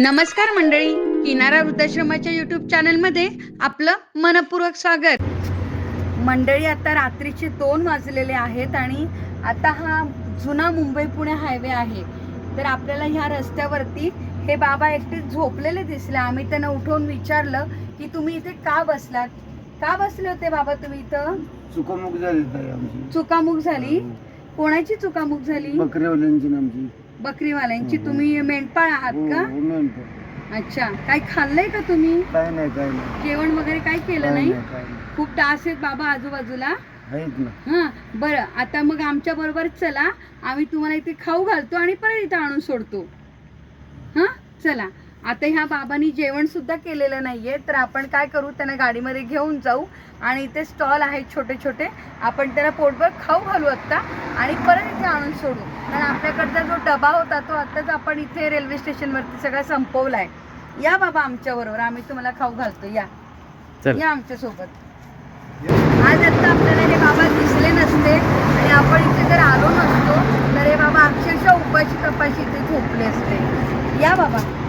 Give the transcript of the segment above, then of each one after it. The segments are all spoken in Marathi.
नमस्कार मंडळी किनारा वृद्धाश्रमाच्या युट्यूब चॅनलमध्ये आपलं मनपूर्वक स्वागत. मंडळी आता रात्रीचे दोन वाजलेले आहेत आणि आता हा जुना मुंबई पुणे हायवे आहे. तर आपल्याला ह्या रस्त्यावरती हे बाबा एकटे झोपलेले दिसले. आम्ही त्यांना उठवून विचारलं की तुम्ही इथे का बसलात? का बसले होते बाबा तुम्ही इथं? चुकामुक झाली चुकामुक झाली? कोणाची चुकामुक झाली? बकऱ्यावाल्यांची ना आमची. बकरीवाल्यांची. हो. तुम्ही मेंढपाळ आहात हो, का? हो. अच्छा. काय खाल्लंय का तुम्ही? काय नाही काय नाही. जेवण वगैरे काय केलं काय नाही? नाही काय नाही. खूप डास आहेत बाबा आजूबाजूला. आहेत ना. हा बरं. आता मग आमच्या बरोबर चला. आम्ही तुम्हाला इथे खाऊ घालतो आणि परत इथे आणून सोडतो. हा चला. आता ह्या बाबांनी जेवण सुद्धा केलेलं नाहीये. तर आपण काय करू? त्यांना गाडीमध्ये घेऊन जाऊ. आणि इथे स्टॉल आहेत छोटे छोटे आपण त्याला पोटभर खाऊ घालू आत्ता. आणि परत इथे आणून सोडू. कारण आपल्याकडचा जो डबा होता तो आत्ताच आपण इथे रेल्वे स्टेशनवरती सगळा संपवलाय. या बाबा आमच्या बरोबर. आम्ही तुम्हाला खाऊ घालतो. या. या आमच्यासोबत. आज आता आपल्याला हे बाबा दिसले नसते. आणि आपण इथे जर आलो नसतो तर हे बाबा अक्षरशः उपाशी कपाशी इथे झोपले असते. या बाबा.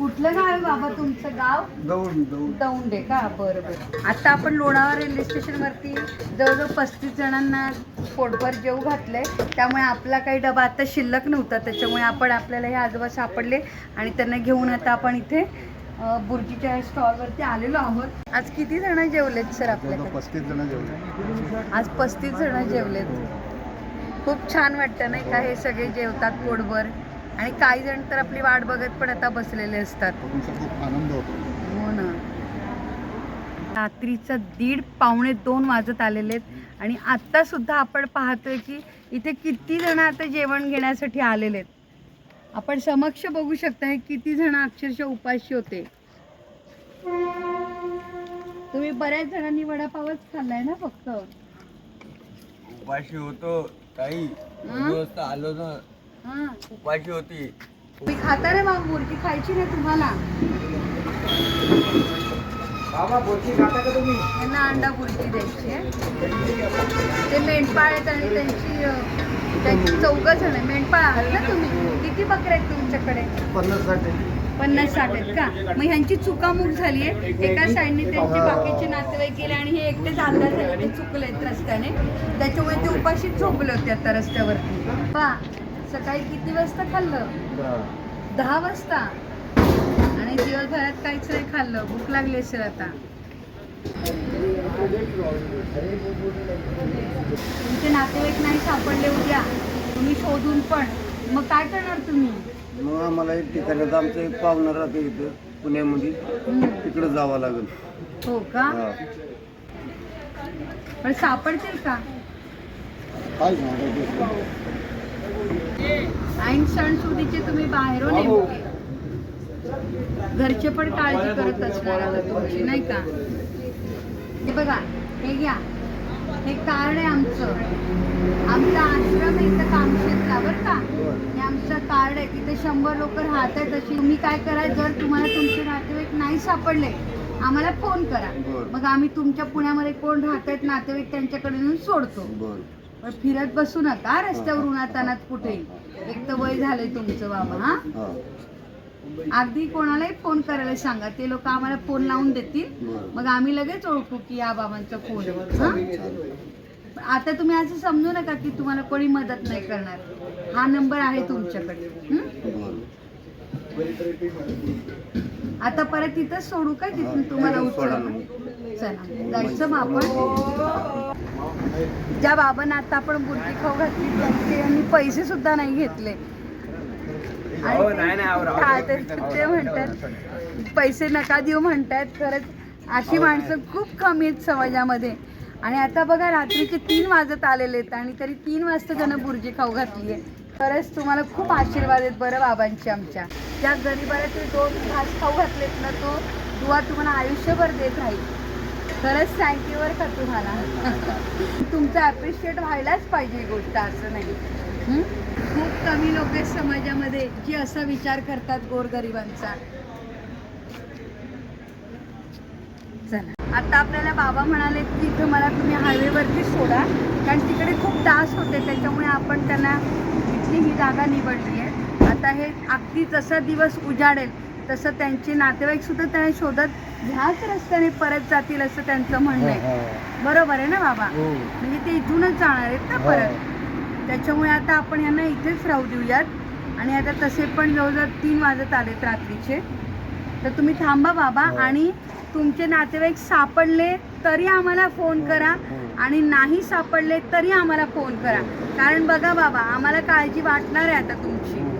कुठलं गाव आहे बाबा तुमचं गाव? दौड दौड. दौंडे का? बरं बरं. आता आपण लोणावळा रेल्वे स्टेशनवरती जवळजवळ पस्तीस जणांना पोटभर जेव घातलंय. त्यामुळे आपला काही डबा आता शिल्लक नव्हता. त्याच्यामुळे आपण आपल्याला हे आजोबा सापडले आणि त्यांना घेऊन आता आपण इथे बुर्जीच्या स्टॉलवरती आलेलो आहोत. आज किती जण जेवलेत सर आपल्याकडे? पस्तीस जण जेवले आज पस्तीस जण जेवलेत. खूप छान वाटतं नाही का? हे सगळे जेवतात पोटभर. आणि काही जण तर आपली वाट बघत पण आता बसलेले असतात. तुमचा खूप आनंद होतो. हो ना. रात्रीचा दीड पावणे दोन वाजत आलेले आहेत. आणि आत्ता सुद्धा आपण पाहतोय की इथे किती जण आता जेवण घेण्यासाठी आलेले आहेत. आपण समक्ष बघू शकता किती जण अक्षरशः उपाशी होते. तुम्ही बऱ्याच जणांनी वडापावच खाल्लाय ना फक्त? उपाशी होतो ताई. हं? दिवस आलो ना. हा उपाशी होती. तुम्ही खाता रे बाबू मुलगी खायची नाही तुम्हाला. त्यांना अंडा बुर्जी द्यायची आहे. ते मेंढपाळ आहेत आणि त्यांची त्यांची चौघ जण आहे मेंढपाळ आहात ना तुम्ही? किती बकऱ्या आहेत तुमच्याकडे? पन्नास साठ पन्नास साठ आहेत का? मग ह्यांची चुकामुक झाली आहे. एका साईडने त्यांचे बाकीचे नातेवाईक गेले आणि हे एकटेच आधार झाले. ते चुकलेत रस्त्याने. त्याच्यामुळे ते उपाशीच झोपले होते आता रस्त्यावरती. पा सकाळी किती वाजता खाल्लं? दहा वाजता. आणि दिवसभरात काहीच नाही खाल्लं. भूक लागली असेल आता. तुमचे नातेवाईक नाही सापडले उद्या. तुम्ही शोधून पण. मग काय करणार तुम्ही? मग आम्हाला एक ठिकाणी आमचं एक पाहुणा राहतो इथं पुण्यामध्ये. तिकडे जावं लागेल. हो का? हा. पण सापडतील का? काय? ऐन सणसुदीचे तुम्ही बाहेरून नेमके घरचे पण काळजी करत असणार आता तुमची नाही का? हे बघा हे घ्या. हे कार्ड आहे आमचं. आमचा आश्रम आहे इथं कामशेतला बरं का? हे आमचं कार्ड आहे. तिथे शंभर लोक राहतात अशी. तुम्ही काय करा जर तुम्हाला तुमचे नातेवाईक नाही सापडले आम्हाला फोन करा. मग आम्ही तुमच्या पुण्यामध्ये कोण राहतात नातेवाईक त्यांच्याकडे नेऊन सोडतो. पण फिरत बसू नका रस्त्यावर उन्हातानात कुठे? एक तर वय झालंय तुमचं बाबा हा? अगदी कोणालाही फोन करायला सांगा. ते लोक आम्हाला फोन लावून देतील. मग आम्ही लगेच ओळखू की या बाबांचा फोन हा? आता तुम्ही असं समजू नका की तुम्हाला कोणी मदत नाही करणार. हा नंबर आहे तुमच्याकडे. आता परत इथंच सोडू का? तिथून तुम्हाला उचल. चला जायचं मग आपण. ज्या बाबांना आता आपण बुर्गी खाऊ घातली त्यांचे यांनी पैसे सुद्धा नाही घेतले. आणि हो, ते म्हणतात. पैसे नका देऊ म्हणतात खरंच अशी माणसं खूप कमी आहेत समाजामध्ये. आणि आता बघा रात्रीचे तीन वाजत आलेले आहेत आणि तरी तीन वाजता त्यानं बुर्जी खाऊ घातली आहे खरंच तुम्हाला खूप आशीर्वाद आहेत बरं बाबांचे आमच्या. त्या गरीबाला ते दोन घास खाऊ घातलेत ना तो दुवा तुम्हाला आयुष्यभर देत राहील. खरंच थँक्यू वर का तुम्हाला? तुमचं अप्रिशिएट व्हायलाच पाहिजे ही गोष्ट असं नाही. हं? खूप कमी लोक आहेत समाजामध्ये जी असा विचार करतात गोरगरिबांचा. चला. आता आपल्याला बाबा म्हणाले की इथं मला तुम्ही हायवेवरती सोडा कारण तिकडे खूप डास होते त्याच्यामुळे आपण त्यांना इथली ही जागा निवडली आहे. आता हे अगदी जसा दिवस उजाडेल तसं त्यांचे नातेवाईक सुद्धा त्यांना शोधत ह्याच रस्त्याने परत जातील असं त्यांचं म्हणणं आहे. बरोबर आहे ना बाबा? हो. म्हणजे ते इथूनच जाणार आहेत ना परत. त्याच्यामुळे आता आपण यांना इथेच राहू देऊयात. आणि आता तसे पण जवळजवळ तीन वाजत आलेत रात्रीचे. तर तुम्ही थांबा बाबा हो. आणि तुमचे नातेवाईक सापडले तरी आम्हाला फोन करा हो. आणि नाही सापडले तरी आम्हाला फोन करा. कारण बघा बाबा आम्हाला काळजी वाटणार आहे आता तुमची?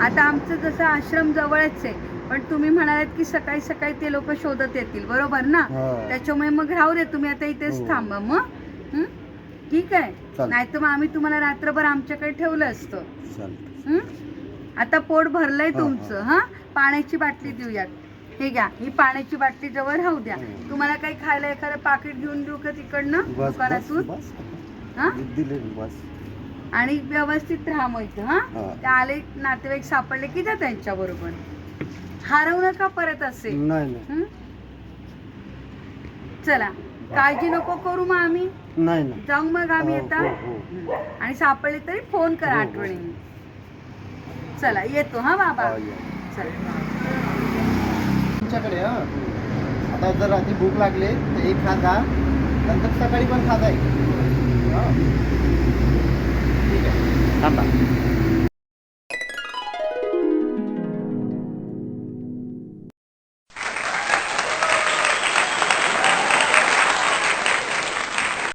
आता आमचं जसं आश्रम जवळच आहे पण तुम्ही म्हणालात की सकाळी सकाळी ते लोक शोधत येतील बरोबर ना. त्याच्यामुळे मग राहू दे तुम्ही आता इथेच हो. थांबा मग? ठीक आहे. नाही तर मग आम्ही तुम्हाला रात्रभर आमच्याकडे ठेवलं असतं? आता पोट भरलंय तुमचं हा? पाण्याची बाटली देऊयात. हे घ्या ही पाण्याची बाटली जवळ राहू द्या. हं. तुम्हाला काही खायला एखादं पाकिट घेऊन देऊ का तिकडनं? दुकानातून? हा? आणि व्यवस्थित राहा मग इथं हा? हा. ते आले नातेवाईक सापडले की जा त्यांच्या बरोबर. हरवू नका परत असे. नाही नाही. हं? चला काळजी नको करू मग आम्ही. नाही नाही. जाऊ मग आम्ही हो, आता. हो, हो. आणि सापडले तरी फोन करा हो, हो. आठवणीने चला येतो हा बाबा? हा, या. चला. तुमच्याकडे हा? आता जर रात्री भूक लागली तर एक खाता नंतर सकाळी पण खाता येईल हा. ठीक आहे थांबा